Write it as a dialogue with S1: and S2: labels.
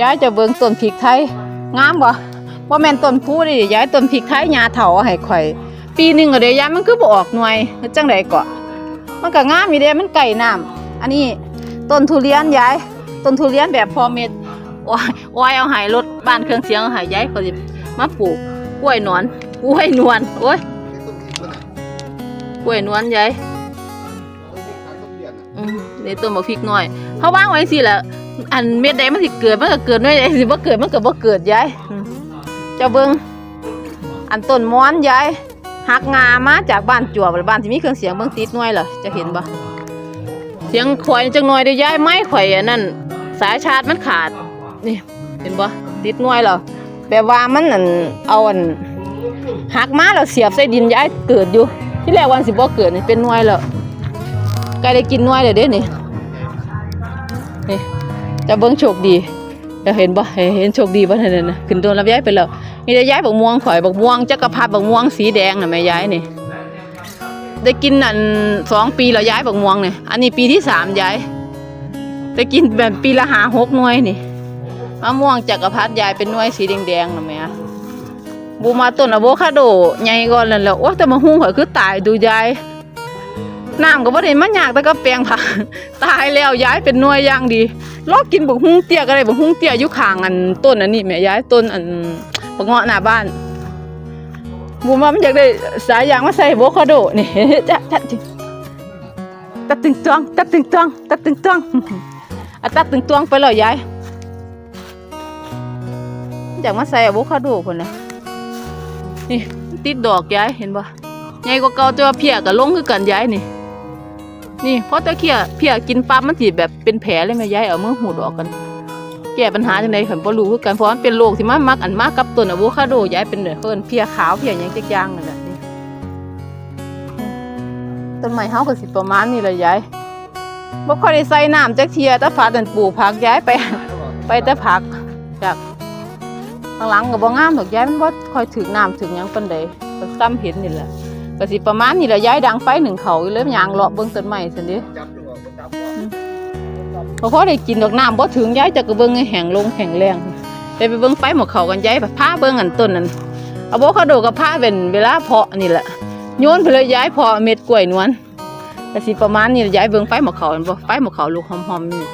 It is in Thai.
S1: ย้ายจะเบิ่งต้นพริกไทยงามบ่บ่แม่นต้นพูดิย้ายต้นพริกไทยหญ้าเฒ่าเอาให้ข่อย ปีหนึงก็เด้ย้ายมันคือบ่ออกหน่วยจังไดก็มันก็งามอยู่เด้มันไก่น้ำอันนี้ต้นทุเรียนย้ายต้นทุเรียนแบบพอเม็ดโอ้ยโอ้ยเอาให้รถบ้านเครื่องเสียงเอาให้ย้ายเขาสิมาปลูกกล้วยหนอนกล้วยนวลโอ้ยกล้วยนวลย้ายอืมเดี๋ยวต้นบ่พริกน้อยเฮาวางไว้สิแหละ อันเม็ดใดมันสิเกิดมันก็เกิดน้อยใดสิบ่เกิดมันก็บ่เกิดยายเจ้าเบิ่งอันต้นม้อนยายหักงามาจากบ้านจั่วบ้านที่มีเครื่องเสียงเบิ่งติดหน่วยเหรอจะเห็นบ่เสียงข่อยจังหน่อยเด้ยายไม้ข่อยอันนั้นสายชาร์จมันขาดนี่เห็นบ่ติดหน่วยเหรอแปลว่ามันอันเอาอันหักมาแล้วเสียบใส่ดินยายเกิดอยู่ ที่แรกวันสิบ่เกิดนี่เป็นหน่วยแล้วใกล้ได้กินหน่วยแล้เด้นี่นี่ จะเบิ้งโชคดีจะเห็นบ่เห็นโชคดีบ่นั่นน่ะขึ้นโดนลำย้ายไปแล้วมีแต่ย้ายบักม่วงข่อยบักม่วงจักรพรรดิบักม่วงสีแดงน่ะแม่ย้ายนี่ได้กินอันสองปีแล้วย้ายบักม่วงนี่อันนี้ปีที่สามย้ายได้กินแบบปีละหาหกหน่วยนี่มะม่วงจักรพรรดิยายเป็นหน่วยสีแดงๆน่ะแม่บูมาต้นอะโวคาโดใหญ่ก่อนแล้วแล้วโอ้แต่มาหุ้งข่อยคือตายดูยาย น้ำก็บ่ได้มันยากแต่ก็แปลงผักตายแล้วย้ายเป็นหน่วยอย่างดีลอกกินบักฮุ้งเตี้ยก็ได้บักฮุ้งเตี้ยอยู่ข้างอันต้นอันนี้แม่ย้ายต้นอันบักเงาะหน้าบ้านบูมามันอยากได้สายยางมาใส่โบคาโดนี่จะจะจะตัดตึงตวงตัดตึงตวงตัดตึงตวงอะตัดตึงตวงไปเลยยายอยากมาใส่อะโวคาโดคนนะนี่ติดดอกยายเห็นปะใหญ่กว่าเก่าแต่ว่าเพียกับลงคือกันยายนี่ นี่เพราะตะเคียเพียกินปั๊บมันสิแบบเป็นแผลเลยแม่ยายเอามือหูดออกกัน แก้ปัญหาจังได๋ขันบ่รู้คือกันเพราะมันเป็นโรคที่มันมักอันมากกับต้นอะโวคาโดยายเป็นเด้อเพิ่นเพียขาวเพียหยังจักอย่างนั่นแหละนี่ต้นไม้เฮาก็สิประมาณนี้แหละยายบ่ค่อยได้ใส่น้ำจักเทียแต่ผักนั่นปลูกผักยายไปไปแต่ผักจากข้างหลังก็บ่งามดอกยายมันบ่ค่อยถึกน้ำถึงหยังปานใดก็ซ้ำเห็นนี่แหละ ก็สิประมาณนี้แหละยายดังไฟหนึ่งเขาอยู่เลยยางเลาะเบิ่งต้นไม้ซั่นเด้พอพอได้กินดอกน้ำบ่ถึงย้ายจะก็เบิ่งให้แห้งลงแห้งแรงไปไปเบิ่งไปหมกเขากันย้ายผ้าเบิ่งอันต้นนั้นอะโวคาโดกับผ้าเป็นเวลาเพาะนี่แหละโยนไปเลยย้ายเพาะเม็ดกล้วยนวลก็สิประมาณนี้ย้ายเบิ่งไปหมกเขาอันบ่ไปหมกเขาลูกหอมๆนี่